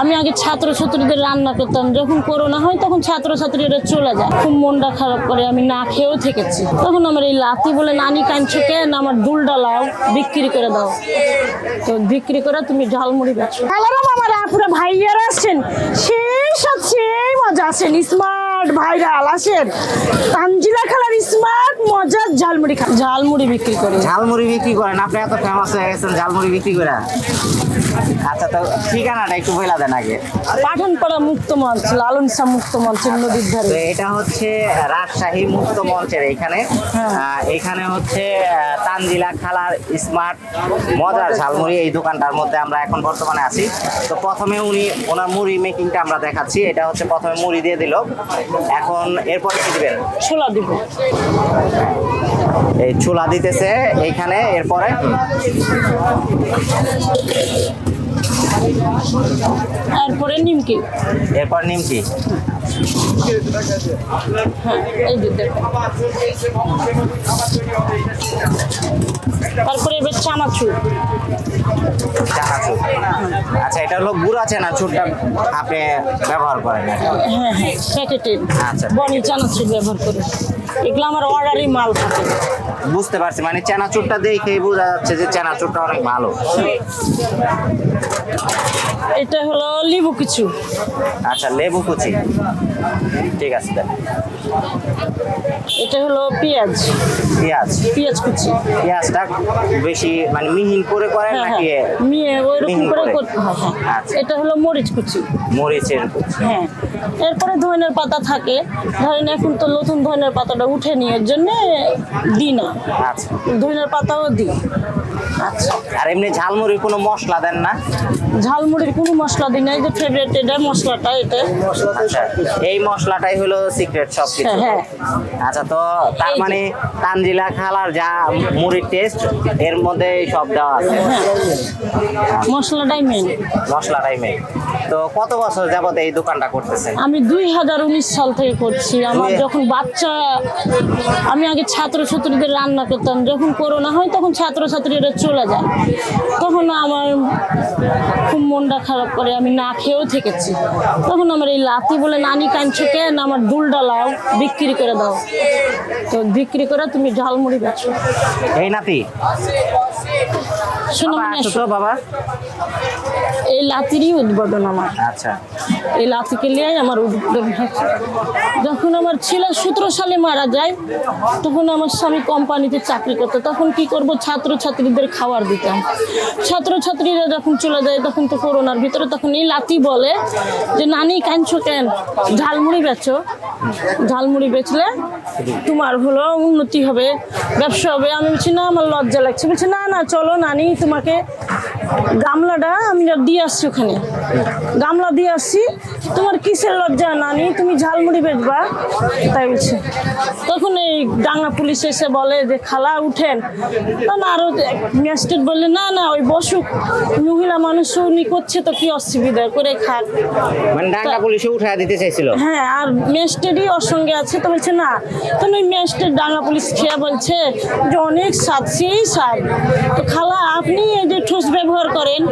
আমি আগে ছাত্র ছাত্রীদের রান্না করতাম। যখন করোনা হয়, তখন ছাত্র ছাত্রীরা চলে যায়। খুব মনটা খারাপ করে, আমি না খেয়েও থেকেছি। তখন আমার এই লাতি বলে, নানি কাঁদছো কেন? আমার দুলটা লাও, বিক্রি করে দাও। তো বিক্রি করে তুমি ঝালমুড়ি বেচো। আমার আপুরা ভাইয়ারা সেই সব সেই মজা আসেন স্মার্ট ভাইরাল আসেন। তানজিলা খালার স্মার্ট মজার ঝালমুড়ি খা ঝালমুড়ি বিক্রি করে। ঝালমুড়ি বিক্রি করেন আপনি এত ফেমাস হয়ে গেছেন ঝালমুড়ি বিক্রি করে। আচ্ছা তো ঠিকানাটা একটু বইলা দেন আগে। পাঠানপাড়া মুক্ত মঞ্চ লালন শাহ মুক্ত মঞ্চের নদীর ধারে। এটা হচ্ছে রাজশাহী মুক্ত মঞ্চের এইখানে হ্যাঁ। আহ, এইখানে হচ্ছে আহ, তানজিলা খালার স্মার্ট মজার ঝালমুড়ি এই দোকানটার মধ্যে আমরা এখন বর্তমানে আছি। তো প্রথমে উনি ওনার মুড়ি মেকিংটা আমরা দেখাচ্ছি। এটা হচ্ছে প্রথমে মুড়ি দিয়ে দিল। এখন এরপরে কি দিবেন? ছোলা দিব। এই ছোলা দিতেছে এইখানে এরপরে? এরপরে নিমকি। এরপর নিমকি? এই যে দেখো। তারপরে এবার চানাচুর চানাচুর আচ্ছা এটা হলো গুড়া চানাচুরটা আপনি ব্যবহার করেন হ্যাঁ হ্যাঁ প্যাকেটের আচ্ছা। বনি চানাচুর ব্যবহার করে। এগুলো আমার অর্ডারই মাল থাকে। বুঝতে পারছি মানে চানাচুরটা দেখেই বোঝা যাচ্ছে যে চানাচুরটা অনেক ভালো। এটা হলো লেবু কিছু আচ্ছা লেবু কুচি। ঠিক আছে। এটা হলো পেঁয়াজ। পেঁয়াজ। পেঁয়াজ কুচি। পেঁয়াজটা বেশি মানে মিহিন করে করেন হ্যাঁ নাকি হ্যাঁ। মিয়ে ওইরকম মিহি করে করে? করতে হয় হ্যাঁ। আচ্ছা। এটা হলো মরিচ কুচি। মরিচের কুচি। হ্যাঁ। এরপরে ধনের পাতা থাকে। ধরেন এখন তো নতুন ধনের পাতাটা উঠে নিয়ে এর জন্য দিই না। আচ্ছা। ধনের পাতাও দিই। আচ্ছা। আর এমনি ঝালমুড়ির কোনো মশলা দেন না? ঝালমুড়ির কোনো মশলা দিই না এই যে ফেভারিট এটা মশলাটা এটা। আচ্ছা। এই মশলাটাই হলো সিক্রেট সব কিছু হ্যাঁ। আচ্ছা তো তার মানে তানজিলা খালার যা মুড়ির টেস্ট এর মধ্যে সব দেওয়া আছে। হ্যাঁ। মশলাটাই মেন মশলাটাই মেয়ে তো কত বছর যাবত এই দোকানটা করতেছেন? আমি দুই হাজার উনিশ সাল থেকে করছি। আমার যখন বাচ্চা আমি আগে ছাত্র ছাত্রীদের রান্না করতাম। যখন করোনা হয় তখন ছাত্র ছাত্রীরা চলে যায়। তখন আমার খুব মনটা খারাপ করে। আমি না খেয়েও থেকেছি। তখন আমার এই লাতি বলে নানি কাঁদছো কেন? আমার দুলটা লাও বিক্রি করে দাও। তো বিক্রি করে তুমি ঝালমুড়ি বেচো। এই নাতি। শোনো মানে আসো বাবা। এই লাতিরই উদ্বোধন আমার। আচ্ছা। এই লাতিকে নিয়ে আমার উদ্যোগ হয়েছে যখন আমার ছেলে সতেরো সালে মারা যায় তখন আমার স্বামী কোম্পানিতে চাকরি করতো। তখন কি করব? ছাত্র ছাত্রীদের খাবার দিতাম। ছাত্র ছাত্রীরা যখন চলে যায় তখন তো করোনার ভিতরে তখন এই লাতি বলে যে নানি কাঁদছো কেন? ঝালমুড়ি বেচো। ঝালমুড়ি বেচলে তোমার হলো উন্নতি হবে ব্যবসা হবে। আমি বলছি না আমার লজ্জা লাগছে। বলছি না না চলো নানি তোমাকে গামলাটা আমি দিয়ে আসছি ওখানে। গামলা দিয়ে আসছি। তোমার কিসের লজ্জা নানি? তুমি ঝালমুড়ি বেচবা? তাই বলছে। তখন এই ডাঙ্গা পুলিশ এসে বলে যে খালা উঠেন। তখন আরও ম্যাজিস্ট্রেট বললে না না ওই বসুক। মহিলা মানুষ উনি করছে তো কি অসুবিধা? করে খাক। মানে ডাঙ্গা পুলিশে উঠায় দিতে চাইছিল? হ্যাঁ আর ম্যাজিস্ট্রেটই ওর সঙ্গে আছে তো বলছে না। তখন ওই ম্যাজিস্ট্রেট ডাঙ্গা পুলিশ খেয়ে বলছে যে অনেক স্বাদ সেই স্বাদ। তো খালা আপনি এই যে ঠোস ব্যবহার করেন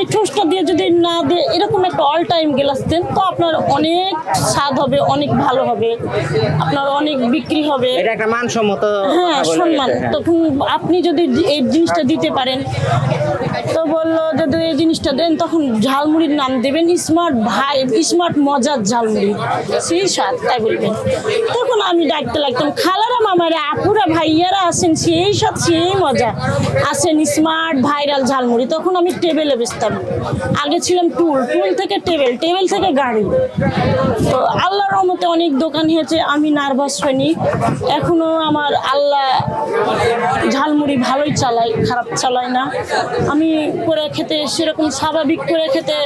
এই ঠোসটা দিয়ে যদি না দিয়ে এরকম একটা অল টাইম গ্লাস দেন তো আপনার অনেক স্বাদ হবে অনেক ভালো হবে আপনার অনেক বিক্রি হবে। এটা একটা মানসম্মত হ্যাঁ সম্মান। হ্যাঁ। তখন আপনি যদি এই জিনিসটা দিতে পারেন। তো বলল যদি এই জিনিসটা দেন তখন ঝালমুড়ির নাম দেবেন স্মার্ট ভাই স্মার্ট মজার ঝালমুড়ি। সেই স্বাদ তাই বলবেন। তখন আমি ডাকতে লাগতাম, খালারা মামারা, আপুরা, ভাইয়ারা আসেন সেই সব, সেই মজা। আসেন স্মার্ট ভাইরাল ঝালমুড়ি। তখন আমি টেবিলে বেচতাম আগে ছিলাম টুল টুল থেকে টেবিল টেবিল থেকে গাড়ি। তো আল্লাহর রহমতে অনেক দোকান হয়েছে, আমি নার্ভাস হইনি। এখনও আমার আল্লাহ ঝালমুড়ি ভালোই চালাই খারাপ চালায় না। আমি করে খেতে সেরকম স্বাভাবিক করে খেতে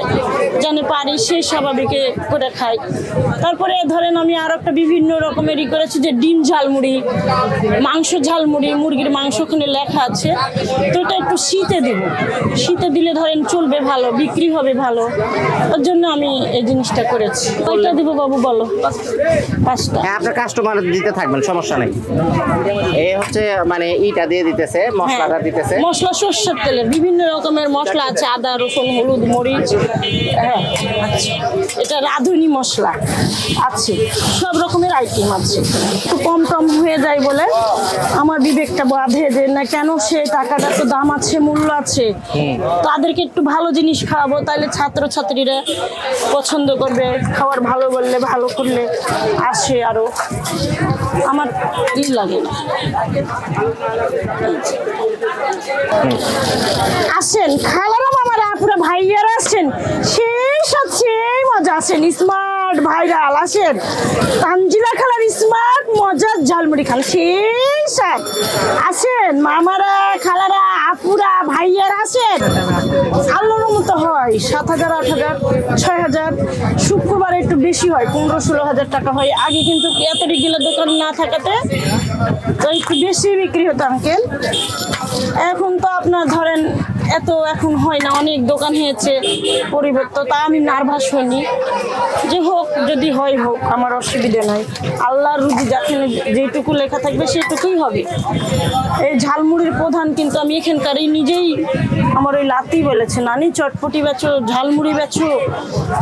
জানে পারি, সেই স্বাভাবিকে করে খাই। তারপরে ধরেন আমি আর একটা বিভিন্ন রকমেরই করেছে যে ডিম ঝালমুড়ি মাংস ঝালমুড়ি মুরগির মাংস ওখানে লেখা আছে। তো এটা একটু শীতে দেব। শীতে দিলে ধরেন চলবে ভালো বিক্রি হবে ভালো। ওর জন্য আমি এই জিনিসটা করেছি। কয়টা দিব বাবু বলো? পাঁচটা। হ্যাঁ আপনার কাস্টমার দিতে থাকবেন সমস্যা নেই। এই হচ্ছে মানে ইটা দিয়ে দিতেছে মশলাটা হ্যাঁ, দিতেছে। মশলা সর্ষের তেলের বিভিন্ন রকমের মশলা আছে আদা রসুন হলুদ মরিচ। হ্যাঁ আচ্ছা। এটা রাঁধুনি মশলা। আছে। সব রকমের আইটেম আছে একটু কম টম হয়ে যায় বলে আমার বিবেকটা বাঁধে যে না কেন সে টাকাটা তো দাম আছে মূল্য আছে? তাদেরকে একটু ভালো জিনিস খাওয়াবো তাহলে ছাত্রছাত্রীরা পছন্দ করবে খাবার ভালো বললে ভালো করলে আসে আরও। আমার ই লাগে আসেন খালারা মামারা পুরো ভাইয়ারা আসেন সেই সাথে সেই মজা আসেন স্মার্ট ভাইরাল আসেন। তানজিলা খালার স্মার্ট মজার ঝালমুড়ি খান। সেই সাথ আসেন, মামারা, খালারা, আপুরা, ভাইয়ারা আসেন। আল্লাহর মতো হয়, সাত হাজার, আট হাজার, ছয় হাজার। শুক্রবার একটু বেশি হয়, পনেরো, ষোলো হাজার টাকা হয়। আগে কিন্তু এতটি গেলে দোকান না থাকাতে তো একটু বেশি বিক্রি হতো আঙ্কেল এখন তো আপনার ধরেন এত এখন হয় না, অনেক দোকান হয়েছে পরিবর্তন তা আমি নার্ভাস হইনি। যে হোক, যদি হয় হোক, আমার অসুবিধে নাই। আল্লাহর রুজি যেখানে যেটুকু লেখা থাকবে সেটুকুই হবে। এই ঝালমুড়ির প্রধান কিন্তু আমি এখানকারই নিজেই আমার ওই লাতি বলেছে, নানি, চটপটি বেচো, ঝালমুড়ি বেচো,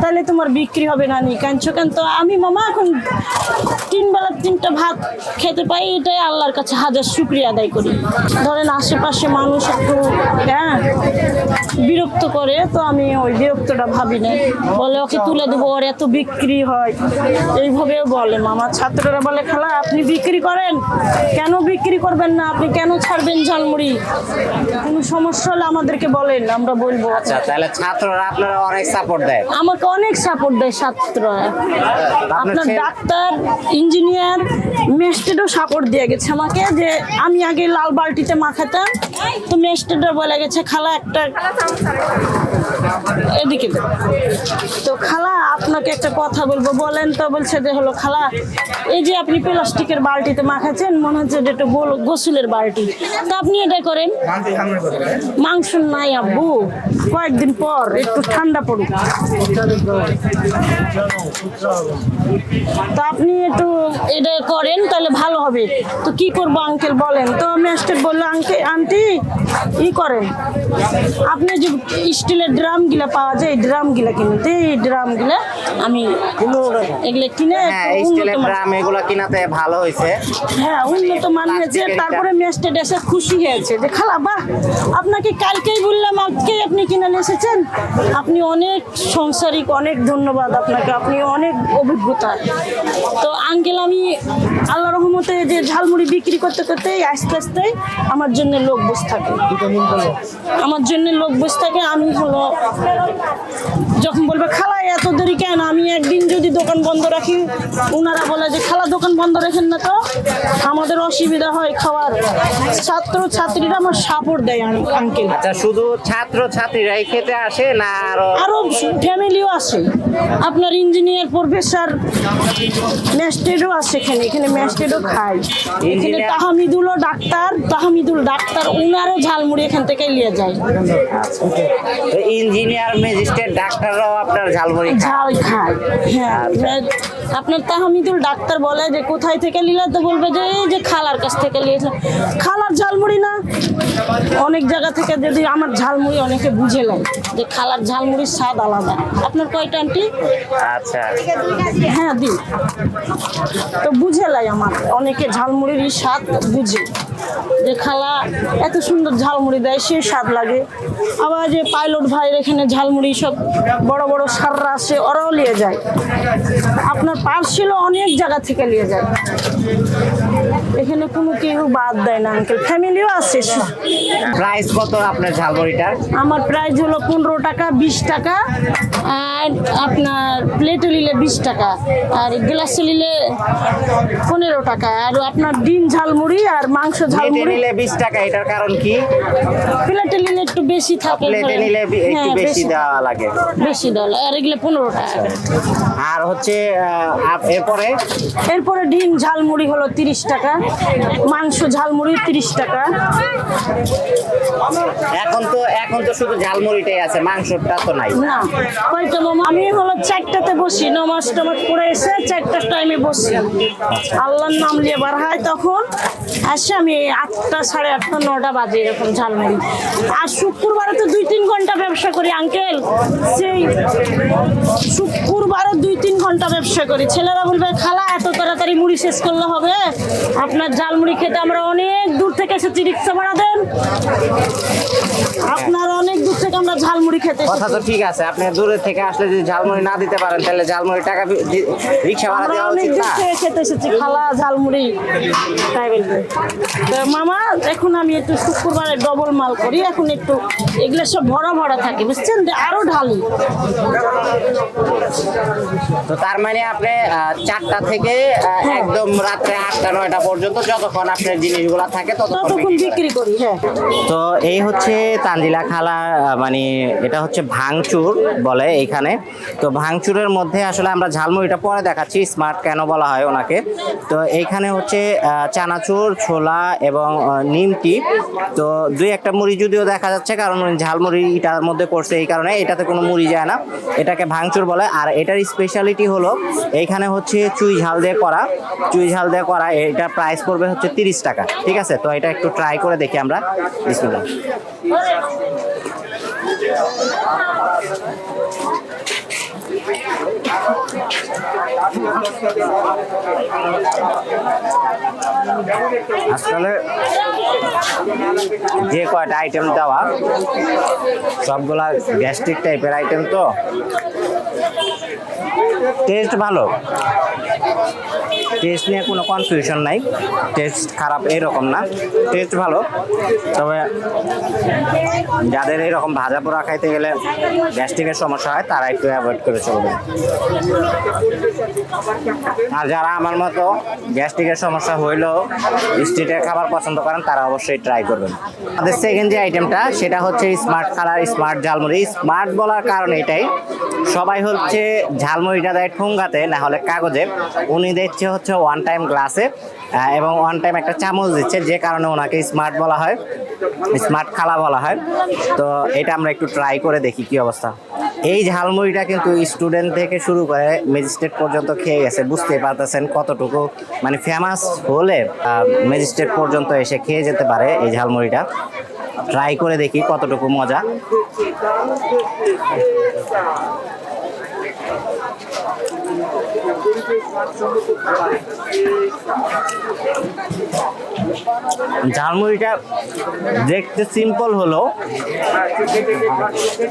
তাহলে তোমার বিক্রি হবে নানি। কাঁদছো কেন? তো আমি মামা এখন তিন বেলা তিনটা ভাত খেতে পাই, এটাই আল্লাহর কাছে হাজার শুক্রিয়া আদায় করি। ধরেন আশেপাশে মানুষ একটু হ্যাঁ বিরক্ত করে তো আমি ওই বিরক্তটা ভাবি না বলে ওকে তুলে দেবো ওর এত বিক্রি হয়। এইভাবেও বলে মামা। ছাত্ররা বলে খালা আপনি বিক্রি করেন? কেন বিক্রি করবেন না? আপনি কেন ছাড়বেন ঝালমুড়ি? কোনো সমস্যা হলে আমাদেরকে বলেন আমরা বলব। আচ্ছা তাহলে ছাত্ররা আপনারা অনেক সাপোর্ট দেয়। আমাকে অনেক সাপোর্ট দেয় ছাত্ররা। আপনার ডাক্তার ইঞ্জিনিয়ার মেস্টেডও সাপোর্ট দিয়ে গেছে আমাকে যে আমি আগে লাল বালতিতে মাখাতাম তো মেস্টেডও বলে গেছে খালা একটা এদিকে তো খালা, আপনাকে একটা কথা বলব। বলেন তো, বলছে যে হলো খালা, এই যে আপনি প্লাস্টিকের বালতিতে মাখাচ্ছেন, মনে হচ্ছে যে গোল- গোসলের বালতি। তা আপনি এটা করেন? মাংস নাই আব্বু। কয়েকদিন পর একটু ঠান্ডা পড়ুক। তো আপনি একটু এটা করেন, তাহলে ভালো হবে। তো কি করব আঙ্কেল বলেন? তো ম্যাস্টার বলল আঙ্কেল আন্টি, ই করেন। আপনি যে স্টিলের ড্রাম গিলা পাওয়া যায় ড্রাম গিলা কিনতে এই ড্রাম গিলা আমি এগুলো কিনে হ্যাঁ স্টিলের ড্রাম এগুলো কিনাতে ভালো হয়েছে। হ্যাঁ উন্নত মান হয়েছে তারপরে মেস্টেড এসে খুশি হয়েছে। যে খালা বাহ আপনাকে কালকেই বললাম আজকেই আপনি কিনে এসেছেন। আপনি অনেক সংসারিক অনেক ধন্যবাদ আপনাকে। আপনি অনেক অভিজ্ঞতা। তো আঙ্কেল আমি আল্লাহ রহমতে যে ঝালমুড়ি বিক্রি করতে করতে আস্তে আস্তে আমার জন্য লোক বসে থাকে। আমার জন্য লোক বসে থাকে আমি হলো যখন বলবে খালা এত দেরি কেন? আমি একদিন যদি দোকান বন্ধ রাখি ওনারা বলে যে খালা দোকান বন্ধ রাখেন না তো। আমাদের অসুবিধা হয় খাওয়ার। ছাত্র ছাত্রীরা আমার সাপোর্ট দেয় আঙ্কেল আচ্ছা শুধু ছাত্র ছাত্রীরাই খেতে আসে না আরও আরও ফ্যামিলিও আছে। আপনার ইঞ্জিনিয়ার প্রফেসর ম্যাস্টেডও আছে এখানে। এখানে ম্যাস্টেডও খায়। এখানে তাহামিদুলও ডাক্তার। তাহামিদুল ডাক্তার ওনারও ঝালমুড়ি এখান থেকে নিয়ে যায়। ইঞ্জিনিয়ার ম্যাজিস্ট্রেট ডাক্তাররাও আপনার ঝালমুড়ি ঝাল খায় হ্যাঁ আপনার তাহামিদুল ডাক্তার বলে যে কোথায় থেকে নিলে তো বলবে যে এই যে খালার কাছ থেকে নিয়েছে। খালার ঝালমুড়ি না? অনেক জায়গা থেকে যদি আমার ঝালমুড়ি অনেকে বুঝে নেয় যে খালার ঝালমুড়ির স্বাদ আলাদা। আপনার কয়টা আন্টি? আচ্ছা। হ্যাঁ দিন তো বুঝে লাই আমার। অনেকে ঝালমুড়ির স্বাদ বুঝে। যে খালা এত সুন্দর ঝালমুড়ি দেয় সে স্বাদ লাগে। আবার যে পাইলট ভাইয়ের এখানে ঝালমুড়ি সব বড় বড় সাররা আসে ওরাও নিয়ে যায়। আপনার পার্সেলও অনেক জায়গা থেকে নিয়ে যায়। এখানে কোনো কেউ বাদ দেয় না আঙ্কেল ফ্যামিলিও আছে প্রাইস কত আপনার ঝালমুড়িটার? আমার প্রাইস হলো পনেরো টাকা বিশ টাকা আর আপনার প্লেটে নিলে বিশ টাকা আর গ্লাসে নিলে পনেরো টাকা আর আপনার ডিম ঝালমুড়ি আর মাংস প্লেটে ঝালমুড়ি নিলে বিশ টাকা এটার কারণ কি? প্লেটে নিলে একটু বেশি থাকে প্লেটে নিলে বি- একটু হ্যাঁ, বেশি দেওয়া লাগে। বেশি দল আর এগুলো পনেরো টাকা। আর হচ্ছে এরপরে? এরপরে ডিম ঝালমুড়ি হলো তিরিশ টাকা। মাংস ঝালমুড়ি তিরিশ টাকা। এখন তো এখন তো শুধু ঝালমুড়িটাই আছে মাংসটা তো নাই। না। কয়টা মামা? আমি হলো চারটাতে বসি নমাজ টমাজ পড়ে এসে চারটার টাইমে বসি। আল্লাহর নাম নিয়ে বার হয় তখন। আসে আমি আটটা সাড়ে আটটা, নটা বাজে এরকম ঝালমুড়ি। আর শুক্রবারে তো দুই তিন ঘণ্টা ব্যবসা করি আঙ্কেল সেই শুক্রবারে দুই তিন ঘণ্টা ব্যবসা করি। ছেলেরা বলবে খালা, এত তাড়াতাড়ি মুড়ি শেষ করলে হবে? আপনার ঝালমুড়ি খেতে আমরা অনেক দূর থেকে এসেছি, রিক্সা ভাড়া দেন। আপনার অনেক দূর থেকে আমরা ঝালমুড়ি খেতে কথা তো ঠিক আছে আপনি দূরে থেকে আসলে যদি ঝালমুড়ি না দিতে পারেন তাহলে ঝালমুড়ি টাকা রিক্সা ভাড়া দেওয়া উচিত না। খেতে এসেছি খালা ঝালমুড়ি তাই বলবে। তো মামা এখন আমি একটু শুক্রবারে ডবল মাল করি এখন একটু এগুলো সব ভরা ভরা থাকে বুঝছেন? যে আরও ঢালি। তো তার মানে আপনি চারটা থেকে আহ, একদম রাত্রে আটটা নয়টা পর্যন্ত যতক্ষণ আপনার জিনিসগুলো থাকে ততক্ষণ বিক্রি করি হ্যাঁ। তো এই হচ্ছে তানজিলা খালা আহ, মানে এটা হচ্ছে ভাঙচুর বলে এইখানে তো ভাঙচুরের মধ্যে আসলে আমরা ঝালমুড়িটা পরে দেখাচ্ছি স্মার্ট কেন বলা হয় ওনাকে। তো এইখানে হচ্ছে চানাচুর, ছোলা এবং নিমকি। তো দুই একটা মুড়ি যদিও দেখা যাচ্ছে, কারণ ঝালমুড়ি এটার মধ্যে করছে এই কারণে, এটাতে কোনো মুড়ি যায় না। এটাকে ভাঙচুর বলে। আর এটার স্পেশালিটি হলো, এইখানে হচ্ছে চুই ঝাল দিয়ে করা। চুই ঝাল দিয়ে করা, এটা প্রাইস পড়বে হচ্ছে তিরিশ টাকা। ঠিক আছে? তো এটা একটু ট্রাই করে দেখি আমরা। বিসমিল্লাহ। আসলে যে কয়টা আইটেম দেওয়া সবগুলা গ্যাস্ট্রিক টাইপের আইটেম তো? টেস্ট ভালো? টেস্ট নিয়ে কোনো কনফিউশন নাই। টেস্ট খারাপ এরকম না। টেস্ট ভালো। তবে যাদের এরকম ভাজা পোড়া খাইতে গেলে গ্যাস্ট্রিকের সমস্যা হয়, তারা একটু অ্যাভয়েড করে চলবে আর যারা আমার মতো গ্যাস্ট্রিকের সমস্যা হইলেও স্ট্রিটের খাবার পছন্দ করেন, তারা অবশ্যই ট্রাই করবেন। আমাদের সেকেন্ড যে আইটেমটা সেটা হচ্ছে smart colour smart jhalmuri. Smart বলার কারণ এটাই। সবাই হচ্ছে ঝালমুড়িটা দেয় ঠুঙ্গাতে না হলে কাগজে। উনি দিচ্ছে হচ্ছে ওয়ান টাইম গ্লাসে এবং ওয়ান টাইম একটা চামচ দিচ্ছে, যে কারণে ওনাকে স্মার্ট বলা হয় স্মার্ট খালা বলা হয়। তো এটা আমরা একটু ট্রাই করে দেখি কি অবস্থা। এই ঝালমুড়িটা কিন্তু স্টুডেন্ট থেকে শুরু করে ম্যাজিস্ট্রেট পর্যন্ত খেয়ে গেছে, বুঝতেই পারতেছেন কতটুকু মানে ফেমাস হলে ম্যাজিস্ট্রেট পর্যন্ত এসে খেয়ে যেতে পারে এই ঝালমুড়িটা। ট্রাই করে দেখি কতটুকু মজা। ঝালমুড়িটা দেখতে সিম্পল হলো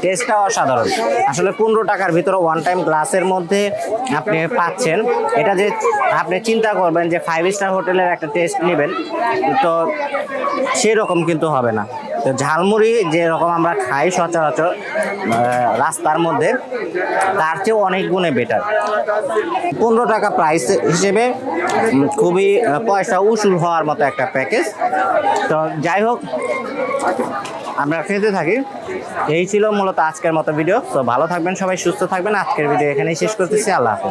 টেস্টটা অসাধারণ। আসলে পনেরো টাকার ভিতরে ওয়ান টাইম গ্লাসের মধ্যে আপনি পাচ্ছেন। এটা যে আপনি চিন্তা করবেন যে ফাইভ স্টার হোটেলের একটা টেস্ট নেবেন, তো সেরকম কিন্তু হবে না। তো ঝালমুড়ি যেরকম আমরা খাই সচরাচর রাস্তার মধ্যে, তার চেয়েও অনেক গুণে বেটার পনেরো টাকা প্রাইস হিসেবে খুবই পয়সা উসুল হওয়ার মতো একটা প্যাকেজ তো যাই হোক, আমরা খেতে থাকি। এই ছিল মূলত আজকের মতো ভিডিও তো ভালো থাকবেন সবাই, সুস্থ থাকবেন। আজকের ভিডিও এখানেই শেষ করতেছি। আল্লাহ হাফেজ।